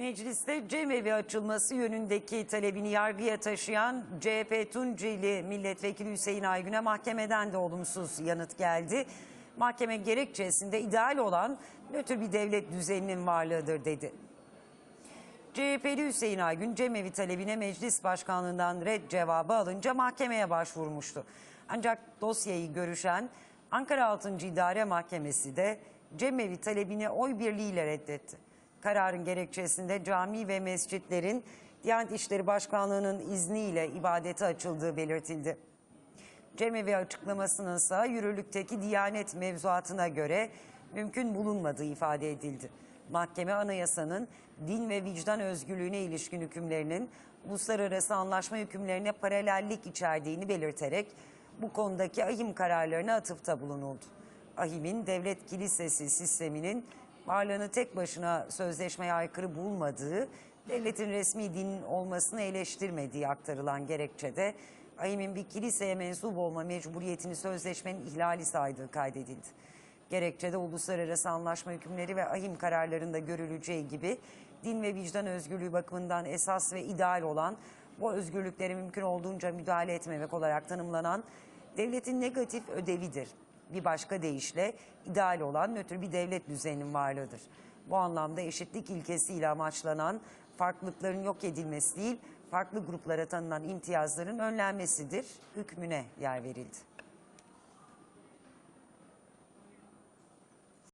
Mecliste cemevi açılması yönündeki talebini yargıya taşıyan CHP Tunceli Milletvekili Hüseyin Aygün'e mahkemeden de olumsuz yanıt geldi. Mahkeme gerekçesinde ideal olan nötr bir devlet düzeninin varlığıdır dedi. CHP'li Hüseyin Aygün cemevi talebine meclis başkanlığından red cevabı alınca mahkemeye başvurmuştu. Ancak dosyayı görüşen Ankara 6. İdare Mahkemesi de cemevi talebini oy birliğiyle reddetti. Kararın gerekçesinde cami ve mescitlerin Diyanet İşleri Başkanlığı'nın izniyle ibadete açıldığı belirtildi. Cemevi açıklamasının ise yürürlükteki Diyanet mevzuatına göre mümkün bulunmadığı ifade edildi. Mahkeme anayasanın din ve vicdan özgürlüğüne ilişkin hükümlerinin uluslararası anlaşma hükümlerine paralellik içerdiğini belirterek bu konudaki ahim kararlarına atıfta bulunuldu. Ahim'in devlet kilisesi sisteminin varlığını tek başına sözleşmeye aykırı bulmadığı, devletin resmi din olmasını eleştirmediği aktarılan gerekçede AİM'in bir kiliseye mensup olma mecburiyetini sözleşmenin ihlali saydığı kaydedildi. Gerekçede uluslararası anlaşma hükümleri ve ahim kararlarında görüleceği gibi din ve vicdan özgürlüğü bakımından esas ve ideal olan bu özgürlüklere mümkün olduğunca müdahale etmemek olarak tanımlanan devletin negatif ödevidir. Bir başka deyişle ideal olan nötr bir devlet düzeninin varlığıdır. Bu anlamda eşitlik ilkesiyle amaçlanan farklılıkların yok edilmesi değil, farklı gruplara tanınan imtiyazların önlenmesidir hükmüne yer verildi.